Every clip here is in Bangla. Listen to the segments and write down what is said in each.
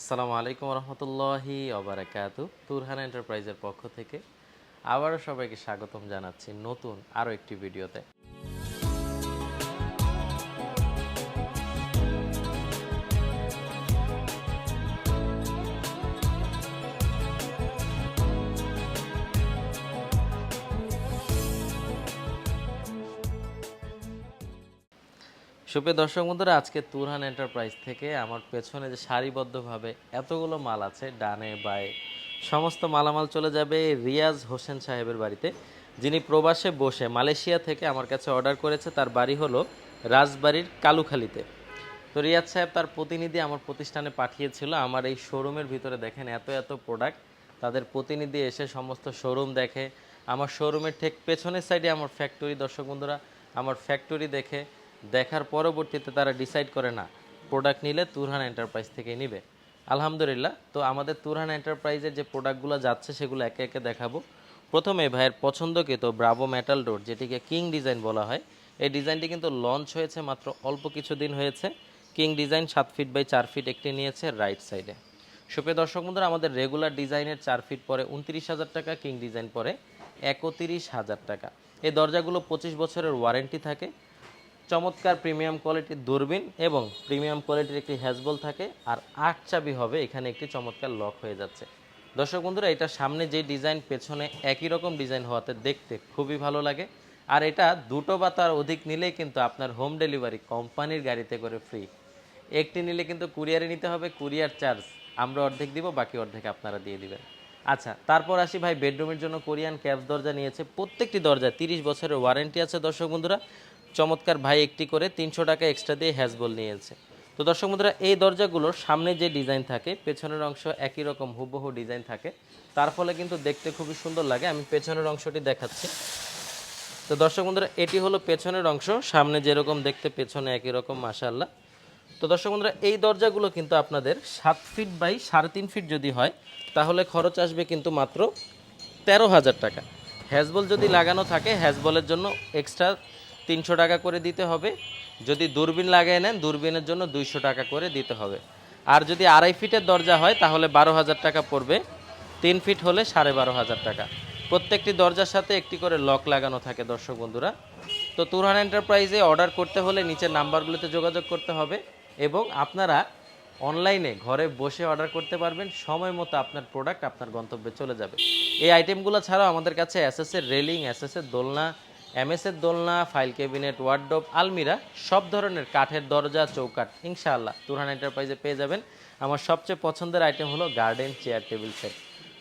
আসসালামু আলাইকুম রহমতুল্লাহি অবরাকাতু তুরহান এন্টারপ্রাইজের পক্ষ থেকে আবারও সবাইকে স্বাগতম জানাচ্ছি নতুন আরও একটি ভিডিওতে। সুপ্রিয় দর্শক বন্ধুরা, আজকে তুরহান এন্টারপ্রাইজ থেকে আমার পেছনে যে সারিবদ্ধভাবে এতগুলো মাল আছে, ডানে বায়ে সমস্ত মালামাল চলে যাবে রিয়াজ হোসেন সাহেবের বাড়িতে, যিনি প্রবাসে বসে মালয়েশিয়া থেকে আমার কাছে অর্ডার করেছে। তার বাড়ি হলো রাজবাড়ির কালুখালিতে। তো রিয়াজ সাহেব তার প্রতিনিধি আমার প্রতিষ্ঠানে পাঠিয়েছিল। আমার এই শোরুমের ভিতরে দেখেন এত এত প্রোডাক্ট তাদের প্রতিনিধি এসে সমস্ত শোরুম দেখে। আমার শোরুমের ঠিক পেছনের সাইডে আমার ফ্যাক্টরি দর্শক বন্ধুরা, আমার ফ্যাক্টরি দেখে। দেখার পরবর্তীতে তারা ডিসাইড করে না প্রোডাক্ট নিলে তুরহান এন্টারপ্রাইজ থেকে নিবে। আলহামদুলিল্লাহ, তো আমাদের তুরহান এন্টারপ্রাইজের যে প্রোডাক্টগুলো যাচ্ছে, সেগুলো একে একে দেখাবো। প্রথমে ভাইয়ের পছন্দকৃত ব্রাভো মেটাল ডোর যেটিকে কিং ডিজাইন বলা হয়। এই ডিজাইনটি কিন্তু লঞ্চ হয়েছে মাত্র অল্প কিছুদিন হয়েছে। কিং ডিজাইন সাত ফিট বাই চার ফিট একটি নিয়েছে রাইট সাইডে সুপ্রিয় দর্শক বন্ধুরা, আমাদের রেগুলার ডিজাইনের চার ফিট পরে উনত্রিশ হাজার টাকা কিং ডিজাইন পরে একত্রিশ হাজার টাকা। এই দরজাগুলো পঁচিশ বছরের ওয়ারেন্টি থাকে। চমৎকার প্রিমিয়াম কোয়ালিটির দূরবীন এবং প্রিমিয়াম কোয়ালিটির একটি হ্যাজবল থাকে আর আট চাবি হবে, এখানে একটি চমৎকার লক হয়ে যাচ্ছে। দর্শক বন্ধুরা এটা সামনে যে ডিজাইন পেছনে একই রকম ডিজাইন হওয়াতে দেখতে খুবই ভালো লাগে। আর এটা দুটো বা তার অধিক নিলেই কিন্তু আপনার হোম ডেলিভারি কোম্পানির গাড়িতে করে ফ্রি একটি নিলে কিন্তু কুরিয়ারে নিতে হবে কুরিয়ার চার্জ আমরা অর্ধেক দিব, বাকি অর্ধেক আপনারা দিয়ে দিবেন। আচ্ছা তারপর আসি ভাই বেডরুমের জন্য কোরিয়ান ক্যাপস দরজা নিয়েছে। প্রত্যেকটি দরজা তিরিশ বছরের ওয়ারেন্টি আছে দর্শক বন্ধুরা। চমৎকার ভাই একটি করে তিনশো টাকা এক্সট্রা দিয়ে হ্যাজবল নিয়েছে। তো দর্শক বন্ধুরা, এই দরজাগুলোর সামনে যে ডিজাইন থাকে, পেছনের অংশ একই রকম হুবহু ডিজাইন থাকে। তার ফলে কিন্তু দেখতে খুবই সুন্দর লাগে। আমি পেছনের অংশটি দেখাচ্ছি। তো দর্শক বন্ধুরা, এটি হলো পেছনের অংশ। সামনে যেরকম দেখতে, পেছনে একই রকম মাশাল্লাহ তো দর্শক বন্ধুরা, এই দরজাগুলো কিন্তু আপনাদের সাত ফিট বাই সাড়ে তিন ফিট যদি হয়, তাহলে খরচ আসবে কিন্তু মাত্র তেরো হাজার টাকা। হ্যাজবল যদি লাগানো থাকে, হ্যাজবলের জন্য এক্সট্রা তিনশো টাকা করে দিতে হবে। যদি দূরবীন লাগিয়ে নেন, দূরবীনের জন্য দুইশো টাকা করে দিতে হবে। আর যদি আড়াই ফিটের দরজা হয়, তাহলে বারো হাজার টাকা পড়বে। তিন ফিট হলে সাড়ে বারো হাজার টাকা। প্রত্যেকটি দরজার সাথে একটি করে লক লাগানো থাকে দর্শক বন্ধুরা। তো তুরহান এন্টারপ্রাইজে অর্ডার করতে হলে নিচের নাম্বারগুলোতে যোগাযোগ করতে হবে এবং আপনারা অনলাইনে ঘরে বসে অর্ডার করতে পারবেন। সময় মতো আপনার প্রোডাক্ট আপনার গন্তব্যে চলে যাবে। এই আইটেমগুলো ছাড়াও আমাদের কাছে এসএসের রেলিং এসএসের দোলনা এমএসের দোলনা, ফাইল ক্যাবিনেট, ওয়ার্ডরোব, আলমিরা, সব ধরনের কাঠের দরজা, চৌকাঠ, ইনশাআল্লাহ তুরহান এন্টারপ্রাইজে পেয়ে যাবেন। আমার সবচেয়ে পছন্দের আইটেম হলো গার্ডেন চেয়ার টেবিল সেট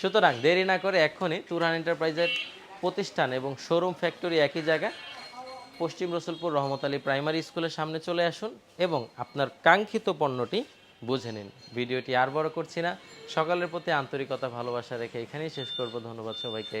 সুতরাং দেরি না করে এক্ষুনি তুরহান এন্টারপ্রাইজের প্রতিষ্ঠান এবং শোরুম ফ্যাক্টরি একই জায়গায় পশ্চিম রসুলপুর রহমত আলী প্রাইমারি স্কুলের সামনে চলে আসুন এবং আপনার কাঙ্ক্ষিত পণ্যটি বুঝে নিন। ভিডিওটি আর বড় করছি না। সকালের প্রতি আন্তরিকতা, ভালোবাসা রেখে এখানেই শেষ করব। ধন্যবাদ সবাইকে।